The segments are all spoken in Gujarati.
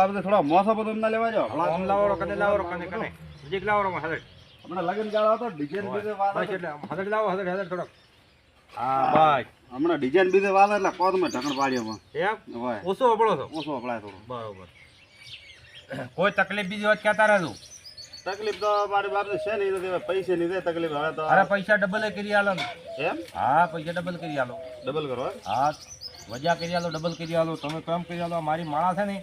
બાબતે થોડા મોસો બધો ના લેવા જાઓ. આમ લાવો કને લાવરો કને કને. જીક લાવો હદડ હમણાં લગન ગાળો હતો ડિઝાઇન બીજે વાત એટલે હદડ લાવો હદડ હદડ થોડોક. હા. ભાઈ. હમણાં ડિઝાઇન બીજે વાત એટલે કોદ મેં ઢકણ પાડ્યો એમ? ભાઈ ઓછો અપડો તો ઓછો અપડાય થોડું. બરોબર. કોઈ તકલીફ બીજી વાત કહેતા રહેજો. તકલીફ તો મારી બાપ છે નહીં તો પૈસે નહીં દે તકલીફ. હવે તો અરે પૈસા ડબલ કરી આલો ને. એમ? હા પૈસા ડબલ કરી આલો. ડબલ કરો હા વજા કરી આલો ડબલ કરી આલો. તમે કેમ કરી આલો મારી માળા છે ને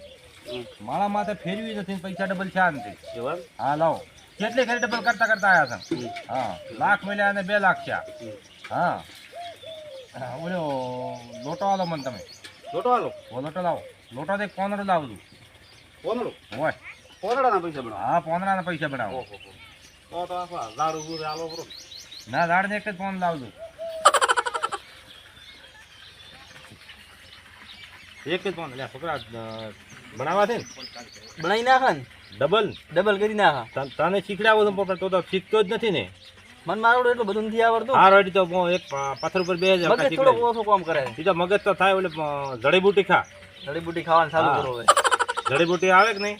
માળા માથે ફેરવી નથી પૈસા ડબલ છે નથી. હા લાવો. કેટલી ઘરે ડબલ કરતા કરતા આવ્યા છે? હા લાખ મળ્યા અને બે લાખ છે હા. હા, ઓલો લોટો આલો મને તમે. લોટો આલો? ઓ લોટો લાવો. લોટો દેખ એક પોનડો લાવજો પોનડો હોય. પોનડાના પૈસા બનાવો? હા પોનડાના પૈસા બનાવો. હો. તો તો આલો કરો ના દાડ એક જ પોન લાવજો એક જ પોન લે છોકરા બનાવવા છે ને? બનાવી નાખે ને? ડબલ ડબલ કરી નાખા તને શીખડાવો તો પણ તો તો શીખતો જ નથી ને. મન મારું એટલું બધું નથી આવડતું. આ રોટી તો એક પથ્થર ઉપર બે જ મગજ થોડો ઓછો કામ કરે છે. એ તો મગજ તો થાય એટલે જડીબુટી ખા. જડીબુટી ખાવાનું ચાલુ હા. કરો હવે. જડીબુટી આવે કે નહીં.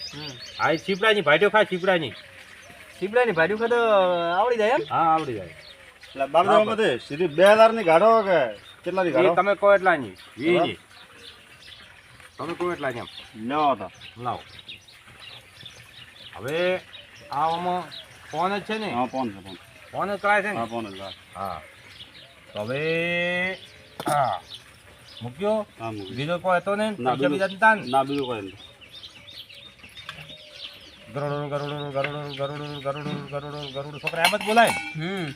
આ એ છીપડાની ભાઈઓ ખા છીપડાની સીપડાની ભાડ્યું ખાતો આવડી જાય એમ. હા આવડી જાય. એટલે બાબા બધે સીધી બે હજારની ગાડો કે કેટલા ની ગાડો તમે કહો એટલાની. વીની તમે કહો એટલા એમ. લેવા હતા. લાવો. હવે આ આમાં ફોન જ છે ને? હા ફોન છે ફોન. ફોન જ કરાય છે ને? હા ફોન જ હા. તો હવે હા. મૂક્યો? હા મૂક્યો. બીજો કોઈ હતો ને ના, બીજો- બીજા નતા ને ના બીજું કોઈ નહીં ગરુડું ગરુડું ગરુડ ગરુડ ગરુડું ગરુડું ગરુડું. છોકરા એમ જ બોલાય? હમ.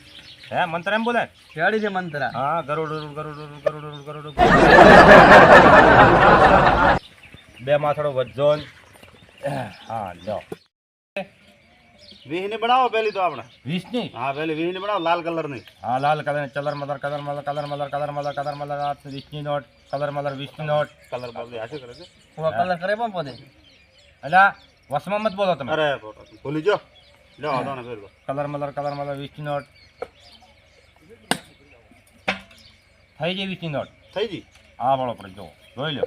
હે મંત્ર એમ બોલાય? ખેડી છે મંત્ર. હા ગરુડ ગરુડ ગરુડ ગરુડું. બે માથડો વધજો હા લો. વીહની બનાવો પેલી તો આપણે. વીસની હા પેલી વીહની બનાવો લાલ કલરની હા લાલ કલર કલર મલર કલર મલર કલર મલર કલર મલર કલર મલર આ વીસની નોટ કલર મલર વીસની નોટ. કલર બદલી હાચું કરે છે? કલર કરે પણ પોતે. એટલે વસમાં મત બોલો તમે. અરે ભૂલી જો ફેર કલર મલર કલર મલર વીસની નોટ. થઈ ગઈ વીસની નોટ. થઈ ગઈ? હા બોલો પડે જો જોઈ લો.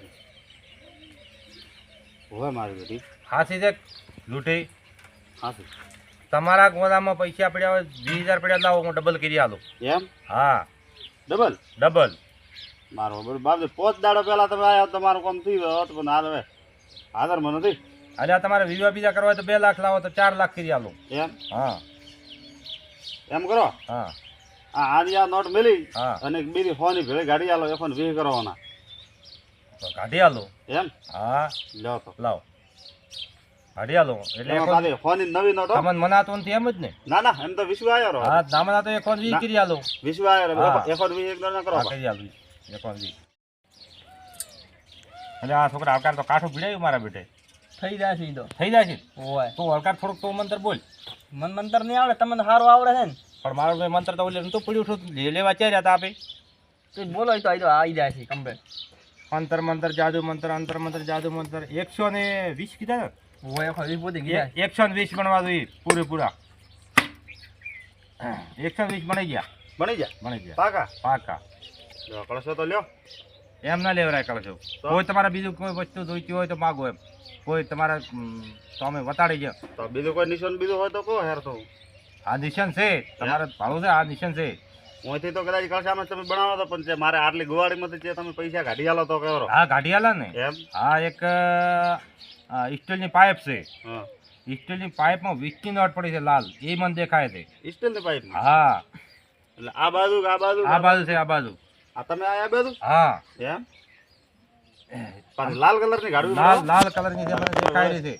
હવે મારી બેટી. હાસી છે લૂંટી. હાસી. તમારા ગોદામાં પૈસા પડ્યા હોય વીસ હજાર પડ્યા લાવો હું ડબલ કરી આલો. એમ? હા. ડબલ? ડબલ. મારો બાપ પોચ દાડો પહેલા તમે આવ્યા તમારું કામ થઈ ગયો હોત પણ હાલ હવે. હાજર મને નથી. અરે આ તમારે વિવા બીજા કરવા હોય તો બે લાખ લાવો તો ચાર લાખ કરી આલો. એમ? હા. એમ કરો? હા. આ આજે આ નોટ મેલી હા. અને બીજી ફોની ભેળે ગાડી આલો ફોન વીહ કરવાના. તો કાઢી આલો. એમ? હા. લો તો. લાવો. કાઢી આલો. એટલે ફોની નવી નોટ તમને મનાતો નથી એમ જ ને? ના ના એમ તો વિશ્વ આયો રહો. હા ના તો એક વીસ ના. કરી આલો. વિશ્વ આયો. રહો. એફોન વી એક ના કરો હા કરી આલો એક વી એટલે આ છોકરા આવકાર તો કાઠો ભીડાયું મારા બેટે. થઈ જાય છે ઈ તો. થઈ જાય છે? ઓય. તું હલકાર થોડુંક તો મંત્ર બોલ. મન મંતર નહીં આવડે તમને સારું આવડે છે ને? પણ મારો ભાઈ મંત્ર તો ઓલે તો પડ્યું છું લેવા ચાર્યા હતા આપે? તો બોલો ઈ તો આ તો આવી જાય છે કમ્પ્લેટ. અંતર મંતર જાદુ મંતર અંતર મંતર જાદુ મંતર. એકસો ને વીસ કીધા ને? એકસો ને વીસ બનવા જોઈએ પૂરેપૂરા. એકસો ને વીસ બની ગયા. બની ગયા? બની ગયા. પાકા? પાકા. લ્યો કળશો તો લ્યો. એમ ના લેવરાય કળશો. તો? કોઈ તમારે બીજું કોઈ વસ્તુ જોઈતી હોય તો માગો એમ. કોઈ તમારે તમે તો અમે વતાડી ગયા. તો બીજું કોઈ નિશાન બીજું હોય તો કહો હેર તો આ નિશાન છે. તમારે ભાડું છે આ નિશાન છે. અહીંથી તો કદાચ કળશામાં તમે બનાવો તો પણ મારે આટલી ગુવાડીમાંથી જે તમે પૈસા કાઢી આલો તો કરો હા કાઢી આલા ને. એમ? હા એક સ્ટીલની પાઇપ છે. હા. સ્ટીલની પાઇપમાં વિસ્કી નોટ પડી છે લાલ. એ મને દેખાય છે. સ્ટીલની પાઇપ હા. એટલે આ બાજુ આ બાજુ આ બાજુ છે આ બાજુ. આ તમે આયા બાજુ? હા. એમ? પાછી લાલ કલરની ગાડી લાલ લાલ કલરની દેખાય રહી છે.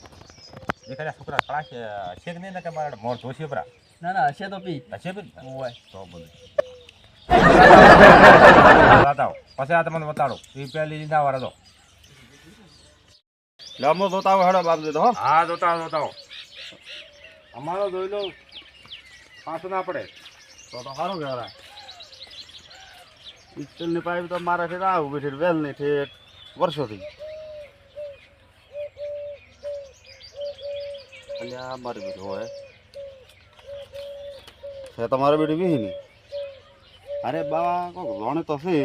દેખાય છે છોકરા કળા છે છે કે નહીં ને કે મારા મોર જોશી પરા ના ના હશે તો પી. હશે પી? હોય. તો બધું બતાવો. પછી આ તમને બતાડો. એ પહેલી લીધા વાળા તો લાંબો જોતા હોય હેડો બાપ દીધો હો. હા જોતા જોતાવો અમારો જોઈ લો પાછો ના પડે. તો તો સારું કહેવાય. સ્ટીલની પાઇપ તો મારે છે આ ઊભી છે વેલની છે વર્ષોથી. એટલે આ મારી બીજું હોય. તમારે બીડી બી વિહીની? અરે બાવા કોક રોણે તો છે.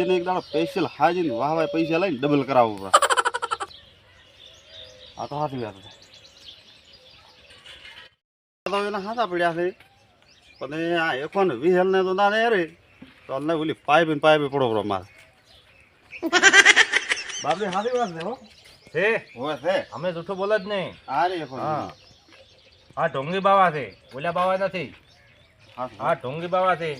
એને એક દાડો સ્પેશિયલ હાજીને વાહ વાહ પૈસા લઈને ડબલ કરાવવું પડે. આ તો સાચી વાત છે. તો એના હાથા પડ્યા છે. પણ આ એકો ને વિહેલ ને તો ના રે રે તો અમને ઓલી પાઇપ ને પાઇપ પડો પડો મારે. બાપરી સાચી વાત છે હો. છે? હોય છે. અમે જૂઠું બોલે જ નહીં. આ રે હા. આ ઢોંગી બાવા છે. ઓલા બાવા નથી. હા આ ઢોંગી બાવા છે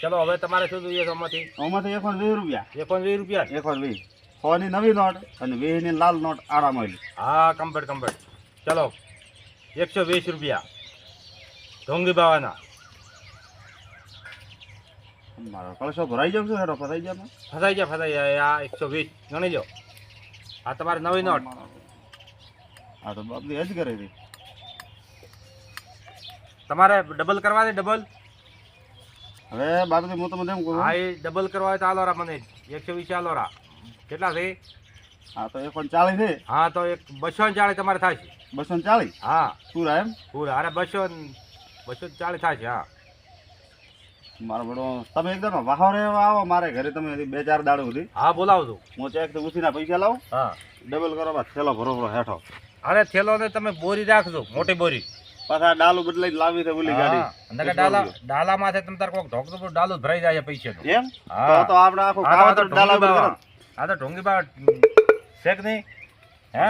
ચલો હવે તમારે શું જોઈએ છે આમાંથી આમાંથી એકો વીસ રૂપિયા. એકસો વીસ રૂપિયા એકસો વીસ. સો ની નવી નોટ અને વીસની લાલ નોટ આડા મળી. હા કમ્પ્લીટ કમ્પ્લીટ ચલો એકસો વીસ રૂપિયા. ઢોંગી બાવાના. મારો કળશો ભરાઈ જાવ છું હેડો ફસાઈ જાય ફસાઈ જાય ફસાઈ જાય આ એકસો વીસ. ગણી જાઓ આ તમારે નવી નોટ. હા તો બાપરી એ જ કરે હતી તમારે ડબલ કરવા દે ડબલ હવે બાપરી હું તમને એમ કહું. હા એ ડબલ કરવા હોય તો આલોરા મને. એકસો વીસ આલોરા કેટલા થઈ હા તો એકો ચાલીસ છે. હા તો એક બસો ચાલીસ તમારે થાય છે. બસો ચાલીસ? હા. પૂરા એમ? પૂરા અરે બસો બસો ચાલીસ થાય છે હા. મારો બડો તમે એકદમ વાહો રે આવો મારે ઘરે તમે બે ચાર દાડો સુધી. હા બોલાવજો હું ચેક તો ઉછીના પૈસા લાવું. હા. ડબલ કરો થેલો ભરો ભરો હેઠો. અરે થેલો ને તમે બોરી રાખજો મોટી બોરી. પાછા ડાલું બદલાઈ લાવી છે ઓલી ગાડી. નકર ડાલા ડાલા માથે તમ તાર કોક ઢોક તો ડાલું ભરાઈ જાય પૈસે એમ? હા. તો તો આપણે આખો આ તો તો ડાલા ઢોંગી ઉપર. આ તો ઢોંગી બા શેક નહીં? હે?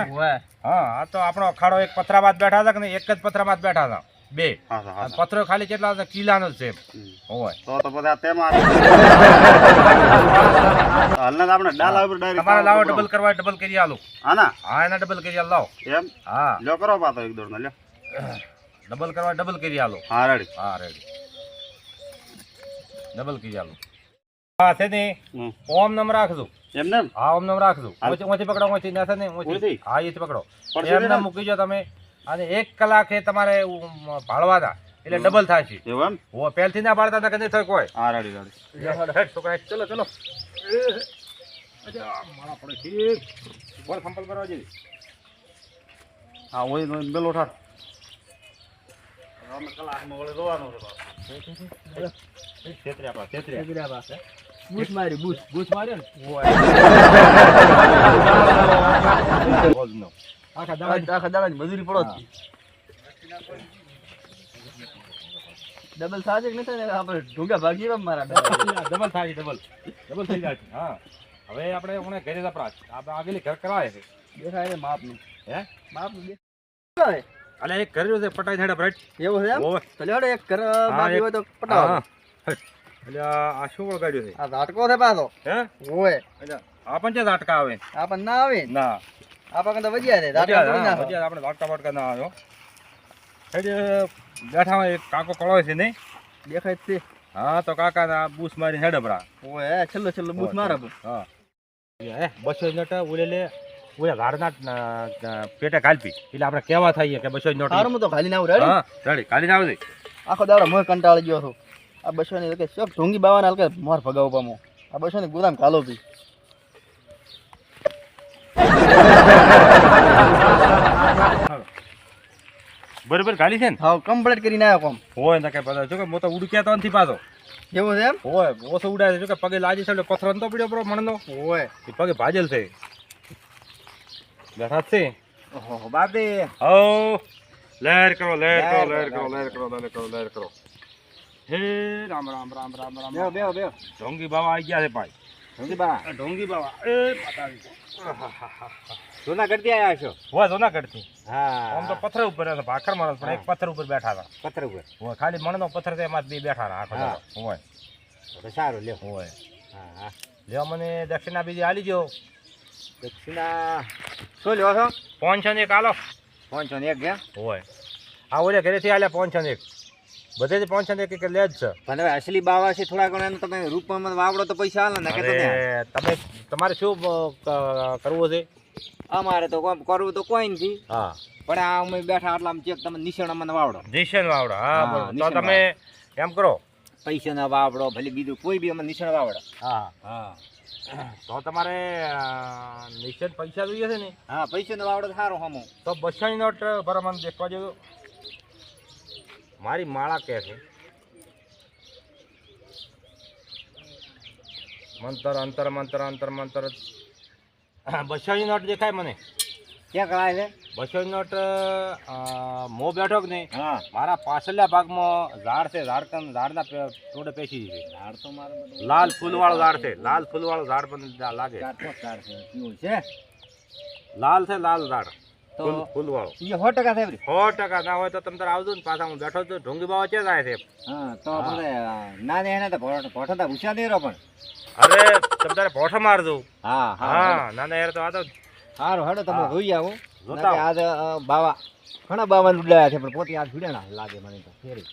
હા આ તો આપણો અખાડો એક પથરામાં બેઠા હતા કે નહીં? એક જ પથરામાં બેઠા હતા. બે. પથરો ખાલી કેટલા હતા? કિલ્લાનો છે હોય તો તો બધા તેમાં હાલને આપણે ડાલા ઉપર ડાયરેક્ટ તમારે લાવો ડબલ કરવા ડબલ કરી આલો. હા ના? હા એના ડબલ કરી આલો લાવો. એમ? હા. લ્યો કરો પાતો એક દોડ લ્યો. ડબલ કરવા ડબલ કરી આલો. હા રેડી હા રેડી ડબલ કરી આલો. હા છે ને ઓમ નમ રાખજો. એમ ને? હા ઓમ નમ રાખજો. ઓછી ઓછી પકડો ઓછી. ના ને ઓછી? હા એ પકડો. એમ એમને મૂકી જો તમે. અને એક કલાકે તમારે ભાળવાના. એટલે ડબલ થાય છે એવું એમ? ઓ પહેલથી ના પાડતા હતા કે નહીં થાય કોઈ. હા રેડી રેડી હેડ છોકરા ચલો ચલો. મારા પડે ઠીક બોલ સંપલ કરવા જેવી. હા ઓય બેલો ઠાર અમે કલાકમાં છે બૂસ. મારી બૂસ બૂસ માર્યો ને? આખા દાડા આખા દાડા મજૂરી પડો. ડબલ થાય છે કે નહીં આપણે ઢોંગા ભાગી એવા મારા ડબલ. છે ડબલ ડબલ. થઈ જાય છે હા. હવે આપણે હમણાં ઘરે જ આપણા. આપણે આગેલી ઘર કરાવે છે. દેખાય છે માપનું. હે? માપનું દેખાય. અલે એક કર્યો છે પટાઈ થેડા બ્રાઇટ એવું છે એમ? ચલો તો એક કર બાકી હોય તો પટાવો. એટલે આ શું વગાડ્યું છે? આ ઝાટકો છે પાછો. હે? ઓય એટલે આ પણ છે ઝાટકા આવે? આ પણ ના આવે? ના. આ પણ તો વજ્યા છે ઝાટકા થોડી ના હજી આપણે ઝાટકા બાટકા ના આવ્યો. હેડે બેઠા હોય એક કાકો કળો છે નહીં? દેખાય છે. હા તો કાકા ના બૂસ મારી હેડબરા ઓય છેલ્લો છેલ્લો બૂસ મારા. હા. બસો નટા ઓલે ઓલે ગાડના પેટે કાલપી એટલે આપણે કેવા થઈએ કે બસો નોટ હારું તો ખાલી ના આવું રેડી હા રેડી કાલી ના આવજે. આખો દાડો મોય કંટાળી ગયો છું. આ બસો ની કે શોખ ઢોંગી બાવાના હલકે મોર ભગાવ પામો. આ બસો ની ગુદામ કાલો પી બરોબર ખાલી છે ને? હા કમ્પ્લીટ કરીને આવ્યો કોમ. હોય ને કઈ પતા જો કે મો તો ઉડક્યા તો નથી પાછો. એવું છે એમ? હોય ઓછો ઉડાય છે જો કે પગે લાજી છે એટલે પથરો નતો પડ્યો બરો મણનો. હોય. પગે ભાજેલ છે. બેઠા છે? ઓહો બાપે. હો લહેર કરો લહેર કરો લહેર કરો લહેર કરો. લહેર કરો લહેર કરો. હે રામ રામ રામ રામ રામ બેહો બેહો બેહો. ઢોંગી બાવા આવી ગયા છે ભાઈ. ઢોંગી બા આ ઢોંગી બાવા. એ માતાજી આવ્યા છો? હોય જુનાગઢથી. હા. આમ તો પથ્થર ઉપર હતા ભાખર માણસ પણ એક પથ્થર ઉપર બેઠા હતા. પથ્થર ઉપર? હોય ખાલી મણનો પથ્થર છે એમાં બે બેઠા હતા આખો હા. દાડો. હોય સારું લ્યો. હોય હા હા. લ્યો મને દક્ષિણા બીજી આલી જો દક્ષિણા શું લ્યો છો? પાંચસો ને એક આલો પાંચસો ને એક ગયા? હોય. આવો ઓલે ઘરેથી આલે પાંચસો ને એક. બધેથી પાંચસો ને એક એક લે જ છે. પણ હવે અસલી બાવા છે થોડા ઘણા તમે રૂપમાં વાવડો તો પૈસા હાલે ને કે તમે તમારે શું કરવું છે? અમારે તો કરવું તો કોઈ નથી હા. પણ આ અમે બેઠા આટલા ચેક તમે નિશાણ અમને વાવડો. નિશાન વાવડો હા હા, તો તમે એમ કરો. પૈસા ના વાવડો ભલે બીજું કોઈ બી અમે નિશાણ વાવડો. હા. હા. તો તમારે નિશ્ચિત પૈસા જોઈએ છે ને? હા પૈસા નો આવડે સારો હમો. તો બસાની નોટ બરાબર મને દેખવા જેવો મારી માળા કે છે. મંતર અંતર મંતર અંતર મંતર. બસાની નોટ દેખાય મને. ક્યાં કરાય છે? બસો નોટ મો બેઠો કે નહીં? હા. મારા પાછળના ભાગમાં ઝાડ છે ઝાડ ઝાડના ટોડે પેશી છે ઝાડ તો મારે લાલ ફૂલવાળું ઝાડ છે લાલ ફૂલવાળું ઝાડ પણ લાગે. ઝાડ છે લાલ છે લાલ ઝાડ. તો ફૂલ ફૂલવાળું. એ સો ટકા થાય સો ટકા ના હોય તો તમે તારે આવજો ને પાછા હું બેઠો છું ઢોંગી બાવા છે જાય છે? હા તો. ના દે એને તો ભોટ તો પૂછ્યા નહીં રહો પણ. અરે તમે તારે ભોઠો મારજો. હા હા. હા ના ના યાર તો આ તો સારું હેડો તમે જોઈ આવું. આજ બાવા ઘણા બાવા ઉડાયા છે પણ પોતે આજ ભીડ્યા ના લાગે મને તો ફેરી.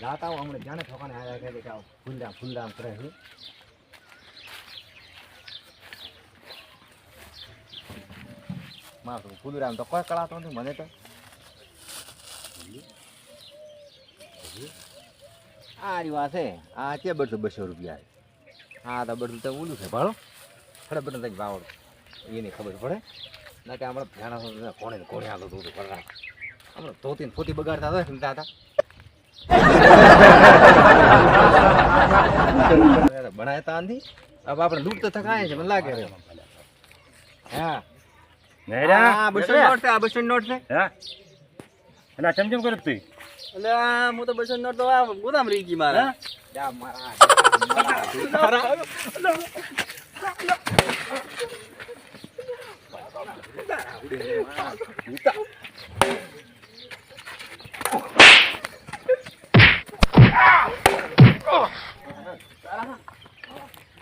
જાતા આવો હમણાં જાણે ઠોકાને આવ્યા કે આવો ફૂલદામ ફૂલદામ કરે છે. મારું ફૂલરામ તો કોઈ કળાતો નથી મને તો. આ રી વાત છે આ છે બસો બસો રૂપિયા હા તો બધું તો ઓલું છે ભાડો. બધું તક ભાવ એની ખબર પડે. ના કે હમણાં જાણા કોણે ને કોણે દૂધ પર રાખ હમણાં ધોતી ને ફોતી બગાડતા હતા ને હતા. બનાય તા નથી. હવે આપણે લૂંટ તો થકાય છે મને લાગે રે હા. આ બસો નોટ છે આ બસો નોટ છે. હા? અને ચમચમ કરે તું? એટલે હું તો બસો નોટ તો આ ગોદામ રહી ગઈ મારે. જા મારા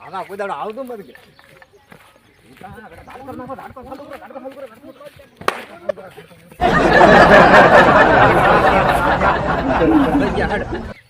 આના કોઈ દાડો આવતું મત કે લઈ ગયા, હેડ.